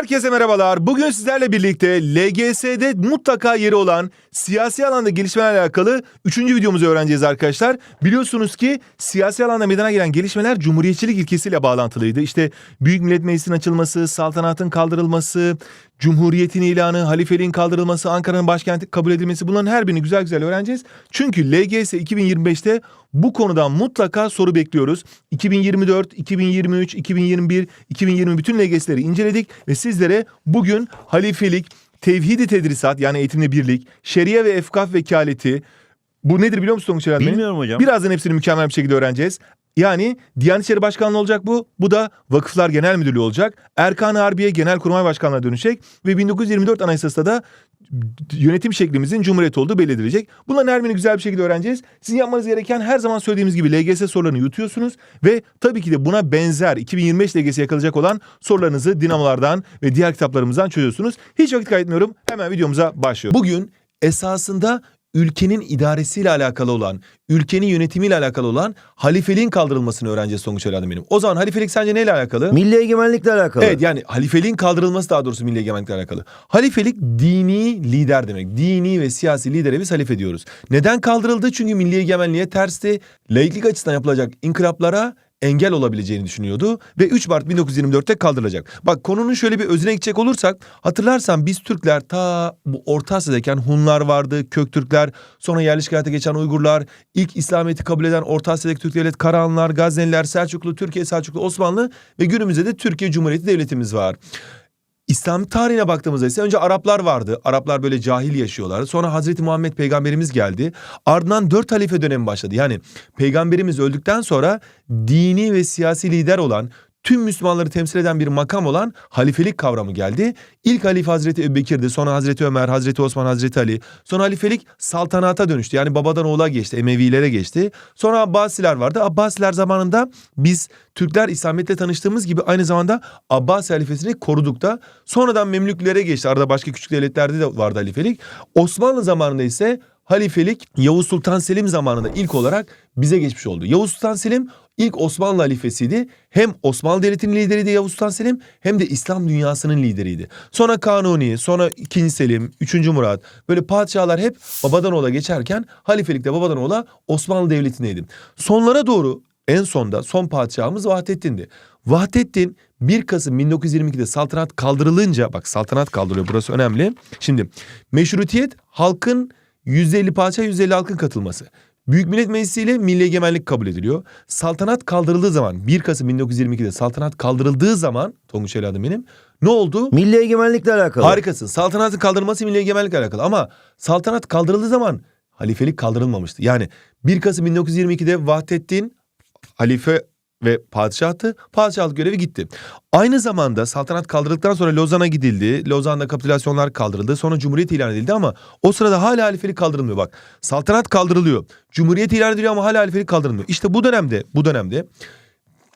Herkese merhabalar. Bugün sizlerle birlikte LGS'de mutlaka yeri olan siyasi alanda gelişmelerle alakalı 3. videomuzu öğreneceğiz arkadaşlar. Biliyorsunuz ki siyasi alanda meydana gelen gelişmeler cumhuriyetçilik ilkesiyle bağlantılıydı. İşte Büyük Millet Meclisi'nin açılması, saltanatın kaldırılması, Cumhuriyetin ilanı, halifeliğin kaldırılması, Ankara'nın başkenti kabul edilmesi bunların her birini güzel güzel öğreneceğiz. Çünkü LGS 2025'te bu konudan mutlaka soru bekliyoruz. 2024, 2023, 2021, 2020 bütün LGS'leri inceledik ve sizlere bugün halifelik, tevhidi tedrisat yani eğitimle birlik, şeria ve efkaf vekaleti, bu nedir biliyor musun Tonguç? Bilmiyorum hocam. Birazdan hepsini mükemmel bir şekilde öğreneceğiz. Yani Diyanet İşleri Başkanlığı olacak bu. Bu da Vakıflar Genel Müdürlüğü olacak. Erkan-ı Harbiye Genelkurmay Başkanlığı'na dönecek. Ve 1924 Anayasası'da da yönetim şeklimizin Cumhuriyet olduğu belli edilecek. Bunların her birini güzel bir şekilde öğreneceğiz. Sizin yapmanız gereken her zaman söylediğimiz gibi LGS sorularını yutuyorsunuz. Ve tabii ki de buna benzer 2025 LGS yakalayacak olan sorularınızı dinamolardan ve diğer kitaplarımızdan çözüyorsunuz. Hiç vakit kaybetmiyorum. Hemen videomuza başlıyoruz. Bugün esasında ülkenin idaresiyle alakalı olan, ülkenin yönetimiyle alakalı olan halifeliğin kaldırılmasını öğreneceğiz sonuç evladım benim. O zaman halifelik sence neyle alakalı? Milli egemenlikle alakalı. Evet yani halifeliğin kaldırılması daha doğrusu milli egemenlikle alakalı. Halifelik dini lider demek. Dini ve siyasi lidere biz halife diyoruz. Neden kaldırıldı? Çünkü milli egemenliğe tersti. Laiklik açısından yapılacak inkılaplara engel olabileceğini düşünüyordu ve 3 Mart 1924'te kaldırılacak. Bak konunun şöyle bir özüne gidecek olursak hatırlarsan biz Türkler ta bu Orta Asya'dayken Hunlar vardı, Köktürkler, sonra yerleşik hayata geçen Uygurlar, ilk İslamiyet'i kabul eden Orta Asya'daki Türk devlet Karahanlar, Gazneliler, Selçuklu, Türkiye, Selçuklu, Osmanlı ve günümüzde de Türkiye Cumhuriyeti devletimiz var. İslam tarihine baktığımızda ise önce Araplar vardı. Araplar böyle cahil yaşıyorlardı. Sonra Hazreti Muhammed peygamberimiz geldi. Ardından dört halife dönemi başladı. Yani peygamberimiz öldükten sonra dini ve siyasi lider olan tüm Müslümanları temsil eden bir makam olan halifelik kavramı geldi. İlk halife Hazreti Ebubekir'di. Sonra Hazreti Ömer, Hazreti Osman, Hazreti Ali. Sonra halifelik saltanata dönüştü. Yani babadan oğula geçti, Emevilere geçti. Sonra Abbasiler vardı. Abbasiler zamanında biz Türkler İslamiyet'le tanıştığımız gibi aynı zamanda Abbasi halifesini koruduk da. Sonradan Memlüklere geçti. Arada başka küçük devletlerde de vardı halifelik. Osmanlı zamanında ise halifelik Yavuz Sultan Selim zamanında ilk olarak bize geçmiş oldu. Yavuz Sultan Selim ilk Osmanlı halifesiydi. Hem Osmanlı Devleti'nin lideriydi Yavuz Sultan Selim hem de İslam dünyasının lideriydi. Sonra Kanuni, sonra 2. Selim, 3. Murat böyle padişahlar hep babadan oğula geçerken halifelikte babadan oğula Osmanlı Devleti'ndeydi. Sonlara doğru en sonda son padişahımız Vahdettin'di. Vahdettin 1 Kasım 1922'de saltanat kaldırılınca bak saltanat kaldırılıyor burası önemli. Şimdi meşrutiyet halkın %50 padişah %50 halkın katılması. Büyük Millet Meclisi ile milli egemenlik kabul ediliyor. Saltanat kaldırıldığı zaman 1 Kasım 1922'de saltanat kaldırıldığı zaman Tonguç evladım benim ne oldu? Milli egemenlikle alakalı. Harikasın. Saltanatın kaldırılması milli egemenlikle alakalı ama saltanat kaldırıldığı zaman halifelik kaldırılmamıştı. Yani 1 Kasım 1922'de Vahdettin halife ve padişahtı. Padişahlık görevi gitti. Aynı zamanda saltanat kaldırıldıktan sonra Lozan'a gidildi. Lozan'da kapitülasyonlar kaldırıldı. Sonra Cumhuriyet ilan edildi ama o sırada hala halifelik kaldırılmıyor bak. Saltanat kaldırılıyor. Cumhuriyet ilan ediliyor ama hala halifelik kaldırılmıyor. İşte bu dönemde bu dönemde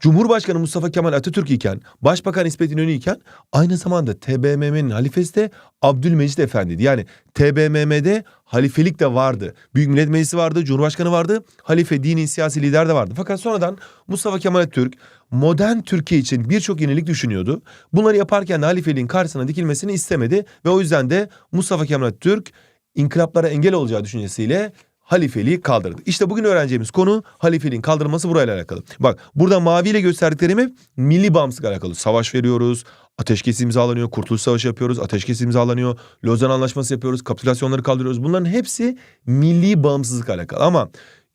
Cumhurbaşkanı Mustafa Kemal Atatürk iken, Başbakan İsmet İnönü iken aynı zamanda TBMM'nin halifesi de Abdülmecit Efendi'ydi. Yani TBMM'de halifelik de vardı. Büyük Millet Meclisi vardı, Cumhurbaşkanı vardı, halife, dini, siyasi lider de vardı. Fakat sonradan Mustafa Kemal Atatürk modern Türkiye için birçok yenilik düşünüyordu. Bunları yaparken de halifeliğin karşısına dikilmesini istemedi ve o yüzden de Mustafa Kemal Atatürk inkılaplara engel olacağı düşüncesiyle halifeliği kaldırdı. İşte bugün öğreneceğimiz konu halifeliğin kaldırılması burayla alakalı. Bak burada maviyle gösterdiklerimi milli bağımsızlık alakalı. Savaş veriyoruz, ateşkes imzalanıyor, Kurtuluş Savaşı yapıyoruz, ateşkes imzalanıyor, Lozan Anlaşması yapıyoruz, kapitülasyonları kaldırıyoruz. Bunların hepsi milli bağımsızlık alakalı ama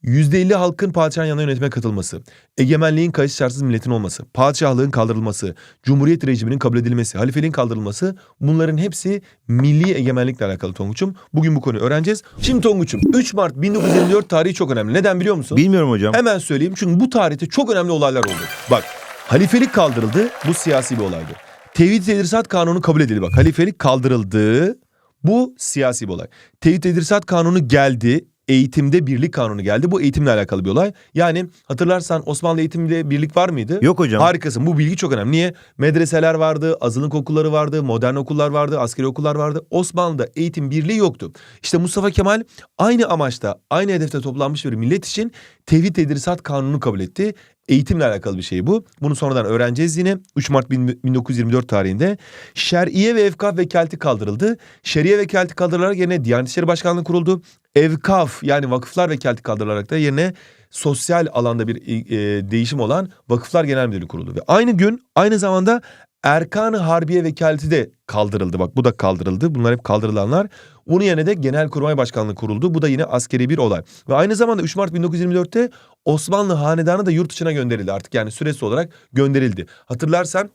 %50 halkın padişahın yanına yönetime katılması, egemenliğin kayıt şartsız milletin olması, padişahlığın kaldırılması, cumhuriyet rejiminin kabul edilmesi, halifeliğin kaldırılması bunların hepsi milli egemenlikle alakalı Tonguç'um. Bugün bu konuyu öğreneceğiz. Şimdi Tonguç'um 3 Mart 1954 tarihi çok önemli. Neden biliyor musun? Bilmiyorum hocam. Hemen söyleyeyim çünkü bu tarihte çok önemli olaylar oldu. Bak halifelik kaldırıldı bu siyasi bir olaydı. Tevhid Tedrisat Kanunu kabul edildi bak halifelik kaldırıldı bu siyasi bir olay. Tevhid Tedrisat Kanunu geldi eğitimde birlik kanunu geldi. Bu eğitimle alakalı bir olay. Yani hatırlarsan Osmanlı eğitimde birlik var mıydı? Yok hocam. Harikasın. Bu bilgi çok önemli. Niye? Medreseler vardı, azınlık okulları vardı, modern okullar vardı, askeri okullar vardı. Osmanlı'da eğitim birliği yoktu. İşte Mustafa Kemal aynı amaçta, aynı hedefte toplanmış bir millet için tevhid tedrisat kanunu kabul etti. Eğitimle alakalı bir şey bu. Bunu sonradan öğreneceğiz yine. 3 Mart bin- 1924 tarihinde şer'iye ve evkaf vekaleti kaldırıldı. Şeriye vekaleti kaldırılarak yerine Diyanet İşleri Başkanlığı kuruldu. Evkaf yani vakıflar vekaleti kaldırılarak da yerine sosyal alanda bir e, değişim olan Vakıflar Genel Müdürlüğü kuruldu. Ve aynı gün aynı zamanda Erkan-ı Harbiye Vekaleti de kaldırıldı. Bak bu da kaldırıldı. Bunlar hep kaldırılanlar. Bunun yerine de Genelkurmay Başkanlığı kuruldu. Bu da yine askeri bir olay. Ve aynı zamanda 3 Mart 1924'te Osmanlı Hanedanı da yurt dışına gönderildi artık. Yani süresi olarak gönderildi. Hatırlarsan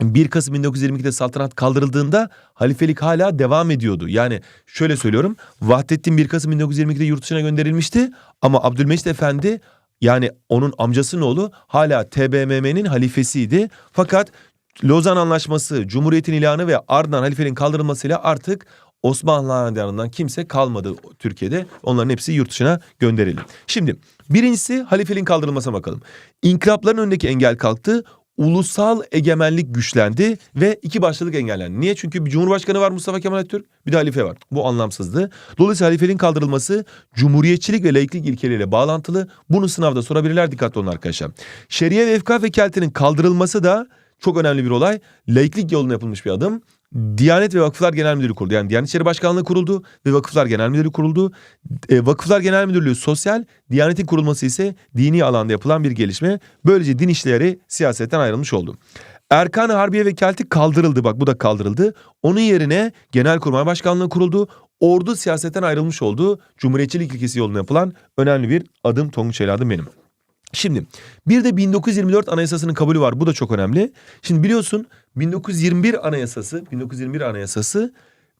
1 Kasım 1922'de saltanat kaldırıldığında halifelik hala devam ediyordu. Yani şöyle söylüyorum. Vahdettin 1 Kasım 1922'de yurt dışına gönderilmişti ama Abdülmecit Efendi yani onun amcasının oğlu hala TBMM'nin halifesiydi. Fakat Lozan Anlaşması, Cumhuriyet'in ilanı ve ardından halifeliğin kaldırılmasıyla artık Osmanlı Hanedanı'ndan kimse kalmadı Türkiye'de. Onların hepsi yurt dışına gönderildi. Şimdi birincisi halifeliğin kaldırılmasına bakalım. İnkılapların önündeki engel kalktı. Ulusal egemenlik güçlendi ve iki başlılık engellendi. Niye? Çünkü bir cumhurbaşkanı var Mustafa Kemal Atatürk, bir de halife var. Bu anlamsızdı. Dolayısıyla halifeliğin kaldırılması cumhuriyetçilik ve laiklik ilkeleriyle bağlantılı. Bunu sınavda sorabilirler dikkatli olun arkadaşlar. Şeriye ve efkaf vekalетinin kaldırılması da çok önemli bir olay. Laiklik yoluna yapılmış bir adım. Diyanet ve Vakıflar Genel Müdürlüğü kuruldu. Yani Diyanet İşleri Başkanlığı kuruldu ve Vakıflar Genel Müdürlüğü kuruldu. E, Vakıflar Genel Müdürlüğü sosyal, Diyanet'in kurulması ise dini alanda yapılan bir gelişme. Böylece din işleri siyasetten ayrılmış oldu. Erkan-ı Harbiye Vekaleti kaldırıldı. Bak bu da kaldırıldı. Onun yerine Genelkurmay Başkanlığı kuruldu. Ordu siyasetten ayrılmış oldu. Cumhuriyetçilik ilkesi yoluna yapılan önemli bir adım Tonguç evladım benim. Şimdi bir de 1924 Anayasası'nın kabulü var. Bu da çok önemli. Şimdi biliyorsun 1921 Anayasası, 1921 Anayasası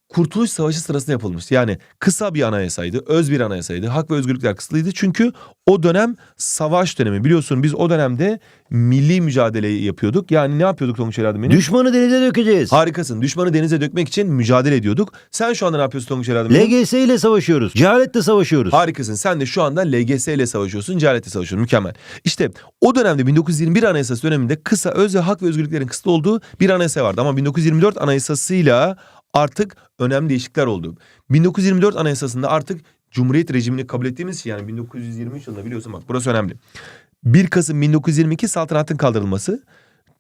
Kurtuluş Savaşı sırasında yapılmıştı. Yani kısa bir anayasaydı, öz bir anayasaydı. Hak ve özgürlükler kısıtlıydı. Çünkü o dönem savaş dönemi. Biliyorsun biz o dönemde milli mücadeleyi yapıyorduk. Yani ne yapıyorduk Tonguç Evladım benim? Düşmanı denize dökeceğiz. Harikasın. Düşmanı denize dökmek için mücadele ediyorduk. Sen şu anda ne yapıyorsun Tonguç Evladım benim? LGS ile savaşıyoruz. Cehaletle savaşıyoruz. Harikasın. Sen de şu anda LGS ile savaşıyorsun, cehaletle savaşıyorsun. Mükemmel. İşte o dönemde 1921 Anayasası döneminde kısa, öz ve hak ve özgürlüklerin kısıtlı olduğu bir anayasa vardı. Ama 1924 Anayasası'yla artık önemli değişiklikler oldu. 1924 Anayasası'nda artık Cumhuriyet rejimini kabul ettiğimiz için yani 1923 yılında biliyorsun bak burası önemli. 1 Kasım 1922 saltanatın kaldırılması.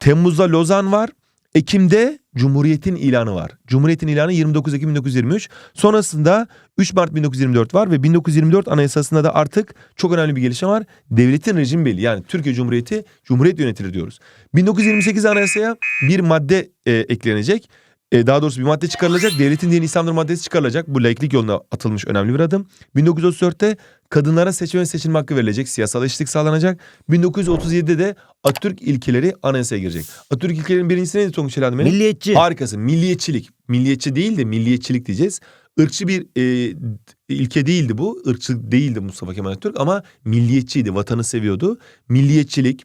Temmuz'da Lozan var. Ekim'de Cumhuriyet'in ilanı var. Cumhuriyet'in ilanı 29 Ekim 1923. Sonrasında 3 Mart 1924 var ve 1924 Anayasası'nda da artık çok önemli bir gelişme var. Devletin rejimi belli. Yani Türkiye Cumhuriyeti Cumhuriyet yönetilir diyoruz. 1928 Anayasa'ya bir madde e, eklenecek. E, daha doğrusu bir madde çıkarılacak. Devletin dini İslam'dır maddesi çıkarılacak. Bu laiklik yoluna atılmış önemli bir adım. 1934'te kadınlara seçme ve seçilme hakkı verilecek. Siyasal eşitlik sağlanacak. 1937'de de Atatürk ilkeleri anayasaya girecek. Atatürk ilkelerinin birincisi neydi Tonguç benim? Milliyetçi. Harikasın. Milliyetçilik. Milliyetçi değil de milliyetçilik diyeceğiz. Irkçı bir e, ilke değildi bu. Irkçı değildi Mustafa Kemal Atatürk ama milliyetçiydi. Vatanı seviyordu. Milliyetçilik,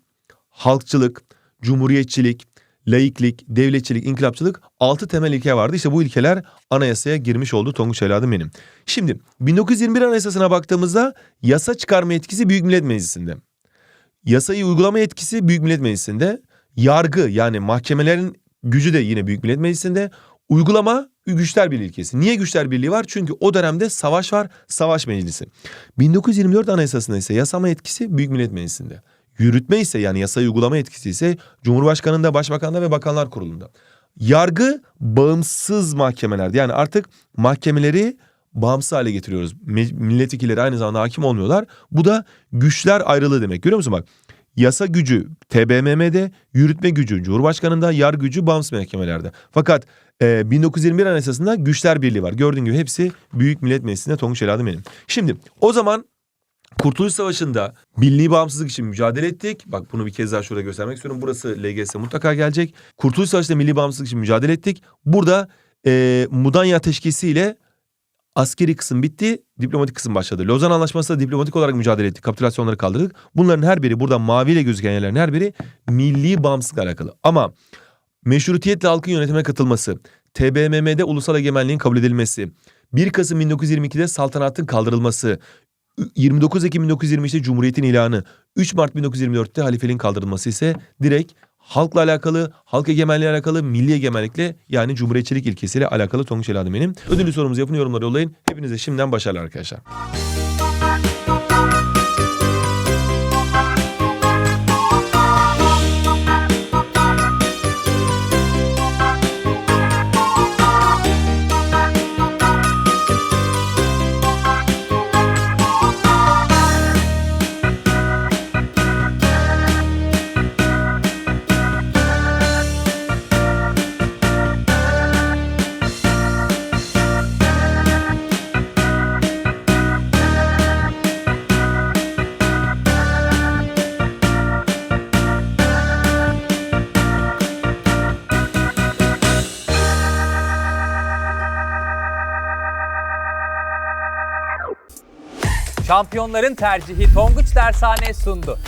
halkçılık, cumhuriyetçilik, laiklik, devletçilik, inkılapçılık altı temel ilke vardı. İşte bu ilkeler anayasaya girmiş oldu Tonguç evladım benim. Şimdi 1921 anayasasına baktığımızda yasa çıkarma yetkisi Büyük Millet Meclisi'nde. Yasayı uygulama yetkisi Büyük Millet Meclisi'nde. Yargı yani mahkemelerin gücü de yine Büyük Millet Meclisi'nde. Uygulama güçler birliği ilkesi. Niye güçler birliği var? Çünkü o dönemde savaş var, savaş meclisi. 1924 Anayasası'nda ise yasama yetkisi Büyük Millet Meclisi'nde. Yürütme ise yani yasayı uygulama yetkisi ise Cumhurbaşkanı'nda, Başbakan'da ve Bakanlar Kurulu'nda. Yargı bağımsız mahkemelerde. Yani artık mahkemeleri bağımsız hale getiriyoruz. Milletvekilleri aynı zamanda hakim olmuyorlar. Bu da güçler ayrılığı demek. Görüyor musun bak? Yasa gücü TBMM'de, yürütme gücü Cumhurbaşkanı'nda, yargı gücü bağımsız mahkemelerde. Fakat e, 1921 Anayasası'nda güçler birliği var. Gördüğün gibi hepsi Büyük Millet Meclisi'nde Tonguç Eladım benim. Şimdi o zaman Kurtuluş Savaşı'nda milli bağımsızlık için mücadele ettik. Bak bunu bir kez daha şurada göstermek istiyorum. Burası LGS mutlaka gelecek. Kurtuluş Savaşı'nda milli bağımsızlık için mücadele ettik. Burada e, Mudanya Teşkisi ile askeri kısım bitti, diplomatik kısım başladı. Lozan Anlaşması'nda diplomatik olarak mücadele ettik, kapitülasyonları kaldırdık. Bunların her biri, burada maviyle gözüken yerlerin her biri milli bağımsızlıkla alakalı. Ama meşrutiyetle halkın yönetime katılması, TBMM'de ulusal egemenliğin kabul edilmesi, 1 Kasım 1922'de saltanatın kaldırılması, 29 Ekim 1923'te Cumhuriyet'in ilanı, 3 Mart 1924'te halifeliğin kaldırılması ise direkt halkla alakalı, halk egemenliği alakalı, milli egemenlikle yani cumhuriyetçilik ilkesiyle alakalı Tonguç Eladım benim. Ödüllü sorumuzu yapın yorumlara yollayın. Hepinize şimdiden başarılar arkadaşlar. Şampiyonların tercihi Tonguç Dersane sundu.